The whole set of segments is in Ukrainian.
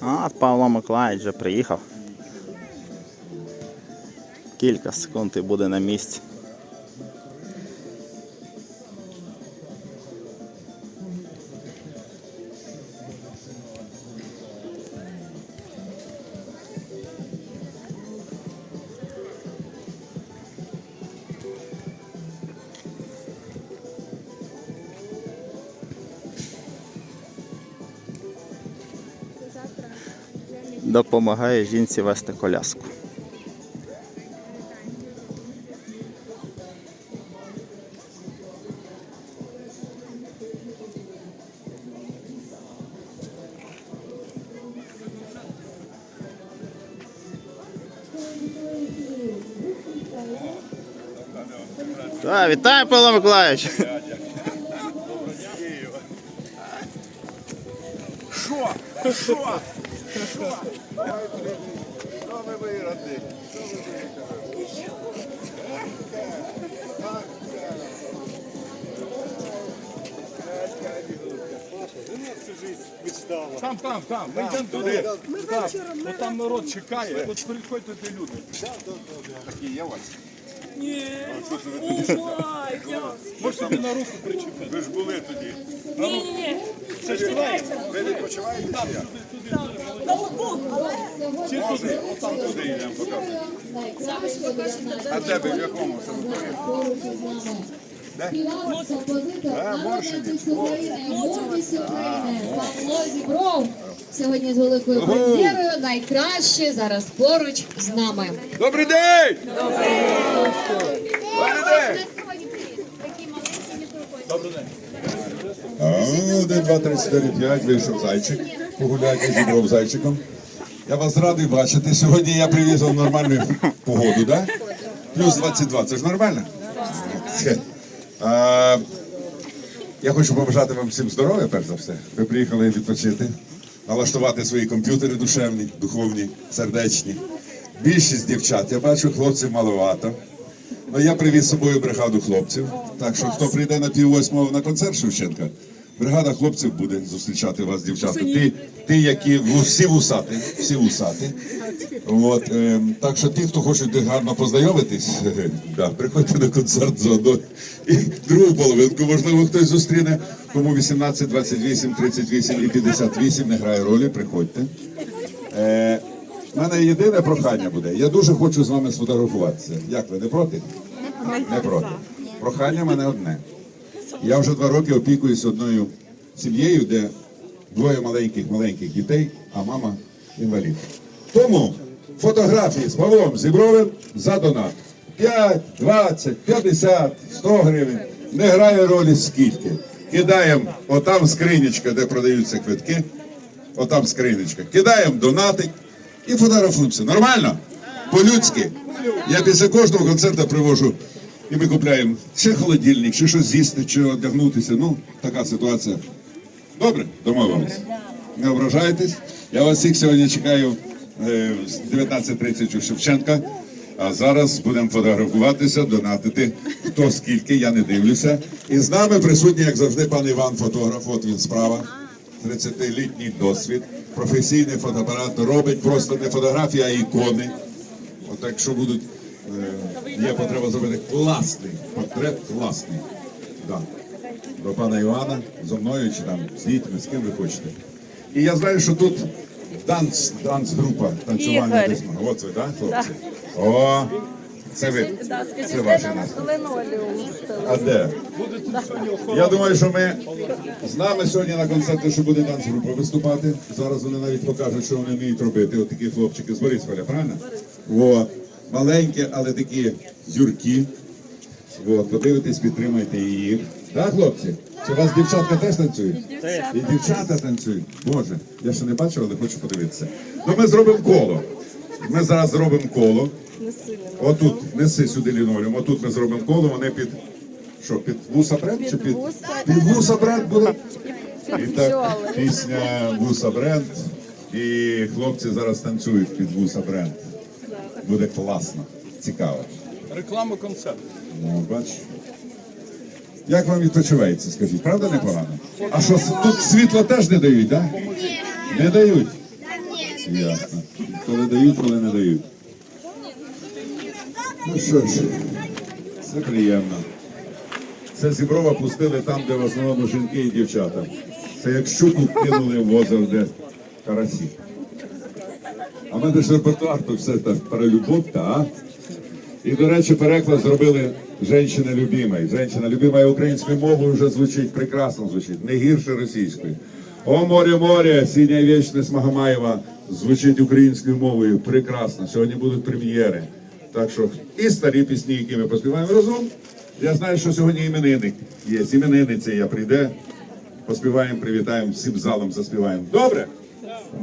А, Павло Миколаївич вже приїхав. Кілька секунд і буде на місці. Допомагає жінці вести коляску. Так, вітаю, Павло Миколаївич. Що? Що? Що? Що ви вироди? Там, там, там. Ми йдемо туди. Так. От там народ чекає. От приходьте люди. Такі є у вас? Ні. Ой, Може собі на руку причепити. Ви ж були тоді. ні, ні, ні. Ви відпочиваєте? Там, туди, туди. На лбу. Чи туди? Отам Туди йдемо покажемо. А тебе ви в якому санаторії? Співак, композитор, народний артист України, молодість України, Павло Зібров. Сьогодні з великою прем'єрою найкраще зараз поруч з нами. Добрий день! Добрий день! А, Один, два, три, чотири, п'ять, вийшов зайчик. Погуляйте зібрав зайчиком. Я вас радий бачити. Сьогодні я привіз вам нормальну погоду, да? Плюс 22. Це ж нормально? Це. А, я хочу побажати вам всім здоров'я, перш за все. Ви приїхали відпочити, налаштувати свої комп'ютери душевні, духовні, сердечні. Більшість дівчат, я бачу, хлопців маловато. Ну, я привіз з собою бригаду хлопців. Так що хто прийде на пів восьмого на концерт Шевченка, бригада хлопців буде зустрічати вас, дівчата. Ти, ти які всі вусати, всі вусати. От, е, так що ті, хто хочуть гарно познайомитись, да, приходьте на концерт заодно. І другу половинку, можливо, хтось зустріне. Кому 18, 28, 38 і 58 не грає ролі, приходьте. Е, у мене єдине прохання буде. Я дуже хочу з вами сфотографуватися. Як ви не проти? Не проти. Прохання в мене одне. Я вже два роки опікуюсь одною сім'єю, де двоє маленьких маленьких дітей, а мама інвалід. Тому фотографії з Павлом Зібровим за донат. 5, 20, 50, 100 гривень. Не грає ролі скільки. Кидаємо отам скринічка, де продаються квитки. Отам скриничка. Кидаємо донатик і фотографуємося. Нормально? По-людськи. Я після кожного концерту привожу і ми купляємо чи холодильник, чи щось з'їсти, чи одягнутися. Ну, така ситуація. Добре, домовились. Не ображайтесь. Я вас всіх сьогодні чекаю е, з 19.30 у Шевченка. А зараз будемо фотографуватися, донатити. Хто скільки, я не дивлюся. І з нами присутній, як завжди, пан Іван фотограф. От він справа. 30-літній досвід. Професійний фотоапарат робить просто не фотографії, а ікони. От якщо будуть, є потреба зробити класний портрет, класний. Да. До пана Івана, зо мною чи там з дітьми, з ким ви хочете. І я знаю, що тут данс, данс-група танцювальна Ігор. дисма. От ви, так, хлопці? О, це ви. Це ваші нас. А де? Я думаю, що ми з нами сьогодні на концерті, що буде данс-група виступати. Зараз вони навіть покажуть, що вони вміють робити. От такі хлопчики з Борисполя, правильно? От. Маленькі, але такі зюрки. От, подивитесь, підтримайте їх. Так, хлопці? Чи у вас дівчатка теж танцюють? І дівчата танцюють. Боже, я ще не бачив, але хочу подивитися. Ну ми зробимо коло. Ми зараз зробимо коло. Отут, неси сюди лінолеум. Отут ми зробимо коло, вони під. Що, під вуса бренд? Чи під, під вуса бренд буде? І так, пісня Вуса бренд. І хлопці зараз танцюють під вуса бренд. Буде класно, цікаво. Реклама концерту. Ну, бач. Як вам відпочивається, скажіть, правда непогано? А що с- тут світло теж не дають, так? Не дають. Ясно. Коли дають, коли не дають. Ну що ж, це приємно. Це зіброва пустили там, де в основному жінки і дівчата. Це як щуку кинули в озеро, де карасі. А в мене ж репертуар, то все так про любов, та? І, до речі, переклад зробили «Женщина любимая». «Женщина любимая» українською мовою вже звучить прекрасно звучить, не гірше російською. О море, море, синя вічність Магомаєва звучить українською мовою прекрасно. Сьогодні будуть прем'єри. Так що і старі пісні, які ми поспіваємо разом. Я знаю, що сьогодні іменинник є. Іменинниця я прийде. Поспіваємо, привітаємо, всім залом заспіваємо. Добре?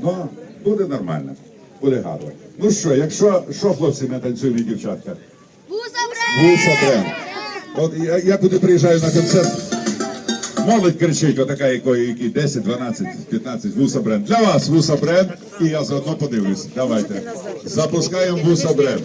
Ну, буде нормально. Буде гарно. Ну що, якщо що, хлопці, танцюємо і дівчатка? Вуса бренд. От я, я куди приїжджаю на концерт. Молодь кричить, отака якої, які 10, 12, 15, вуса бренд. Для вас вуса бренд, і я заодно подивлюсь. Давайте. Запускаємо вуса бренд.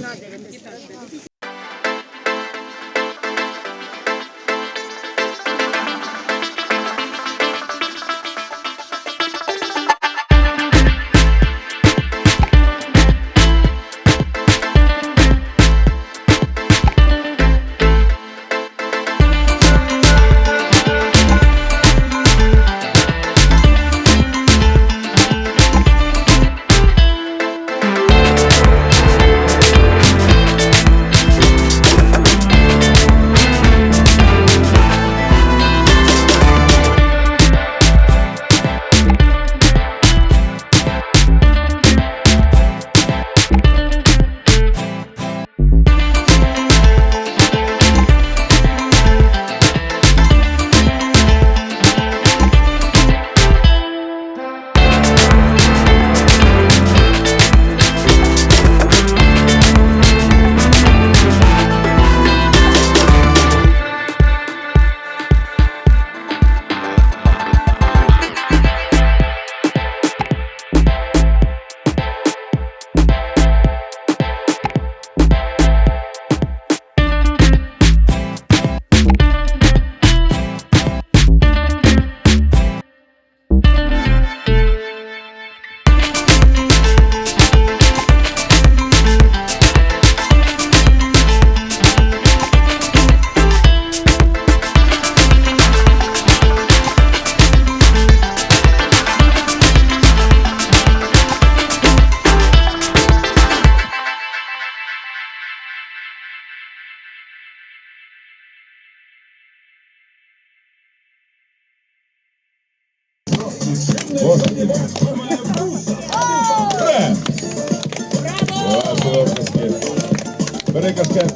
Кашкет.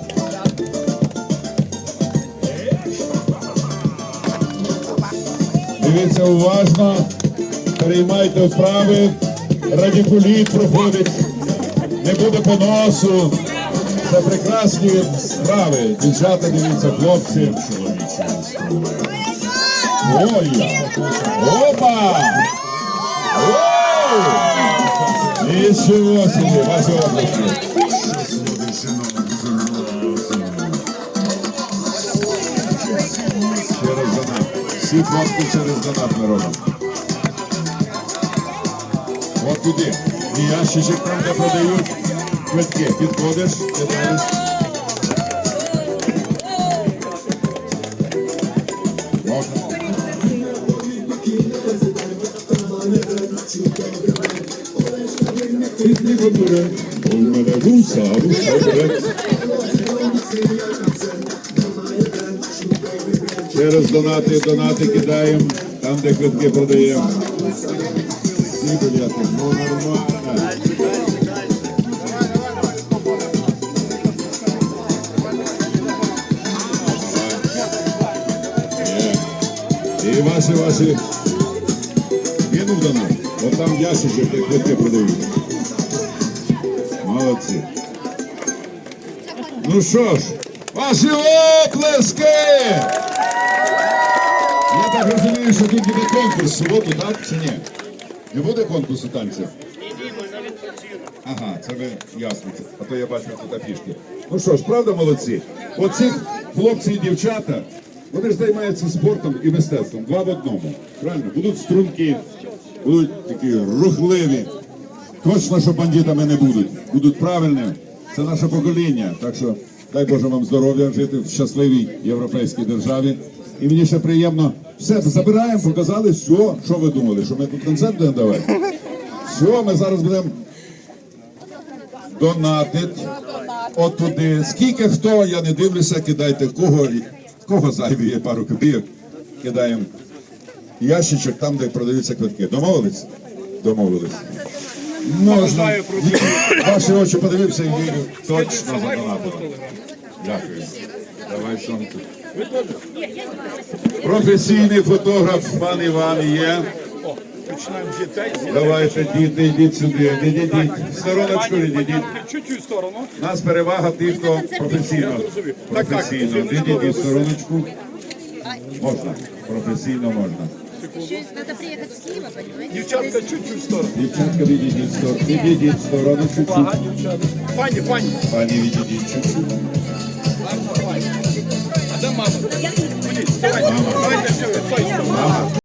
Дивіться уважно, переймайте вправи, радикуліт проходить, не буде поносу. Це прекрасні справи. Дівчата, дивіться, хлопці. Ой! Опа! Оу! Ваши области. Донат. Всі фотки через донат ми робимо. От туди. І ящичок там, де продають квитки. Підходиш, кидаєш. Можна. Пісні готує, у мене вуса, вуса бред. Через донати, донати кидаємо, там, де квитки білети, ну нормально. І ваші, ваші. Кинув донат. От там ящичок, де квитки продають. Молодці. Ну що ж, ваші оплески! Я так розумію, що тут буде конкурс в суботу, так чи ні? Не буде конкурсу танців? Ага, це ви ясно. А то я бачив тут афішки. Ну що ж, правда, молодці? Оці хлопці і дівчата, вони ж займаються спортом і мистецтвом. Два в одному. Правильно? Будуть струнки, будуть такі рухливі. точно, що бандитами не будуть. Будуть правильними. Це наше покоління. Так що дай Боже вам здоров'я, жити в щасливій європейській державі. І мені ще приємно. Все, забираємо, показали все. Що ви думали? Що ми тут концерт будемо давати? Все, ми зараз будемо донатить от туди. Скільки хто, я не дивлюся, кидайте кого, кого зайві є пару копійок, кидаємо ящичок там, де продаються квитки. Домовились? Домовились. Можна. Ваші очі подивився і вірю. Точно задонатили. Дякую. Давай сонку. Професійний фотограф пан Іван є. Давайте, діти, йдіть сюди. Відійдіть. Стороночку відійдіть. Чуть-чуть сторону. У нас перевага тих, хто професійно. Професійно. Відійдіть стороночку. Можна. Професійно можна. Надо приехать с Киева, понимаете? Дівчатка чуть-чуть в сторону. Дівчатка, відійдіть в сторону. Відійдіть в сторону чуть-чуть. Пані, пані. Пані, відійдіть чуть-чуть. А де мама? Ходіть, давайте. Давайте, все,